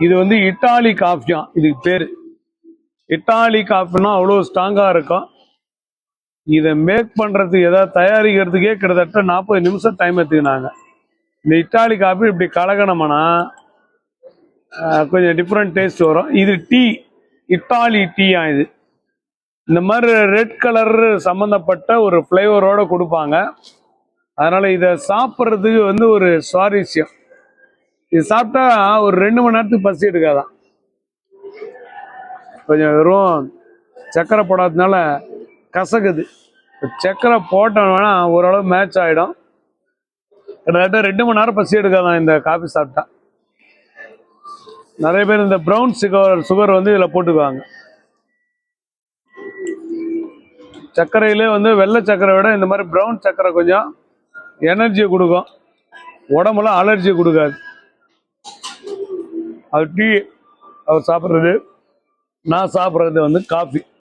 இது வந்து இட்டாலி காஃபியாம் இதுக்கு பேர். இட்டாலி காஃபினா அவ்வளோ ஸ்ட்ராங்காக இருக்கும். இதை மேக் பண்ணுறதுக்கு ஏதாவது தயாரிக்கிறதுக்கே கிட்டத்தட்ட நாற்பது நிமிஷம் டைம் எடுத்துக்கினாங்க. இந்த இட்டாலி காஃபி இப்படி கலக்கணும்னா கொஞ்சம் டிஃப்ரெண்ட் டேஸ்ட் வரும். இது டீ இட்டாலி டீயா இது. இந்த மாதிரி ரெட் கலர் சம்மந்தப்பட்ட ஒரு ஃப்ளேவரோட கொடுப்பாங்க. அதனால இதை சாப்பிட்றதுக்கு வந்து ஒரு சுவாரஸ்யம். இது சாப்பிட்டா ஒரு ரெண்டு மணி நேரத்துக்கு பசி எடுக்காதான். கொஞ்சம் வெறும் சக்கரை போடாததுனால கசக்குது. சக்கரை போட்டோம்னா ஓரளவு மேட்ச் ஆகிடும் கிட்டத்தட்ட ரெண்டு மணி நேரம் பசி எடுக்காதான் இந்த காஃபி சாப்பிட்டா. நிறைய பேர் இந்த ப்ரௌன் சுகர் சுகர் வந்து இதில் போட்டுக்குவாங்க. சர்க்கரையிலே வந்து வெள்ளை சர்க்கரை விட இந்த மாதிரி ப்ரௌன் சர்க்கரை கொஞ்சம் எனர்ஜி கொடுக்கும். உடம்புல அலர்ஜி கொடுக்காது. அது டீ அவர் சாப்பிட்றது. நான் சாப்பிட்றது வந்து காஃபி.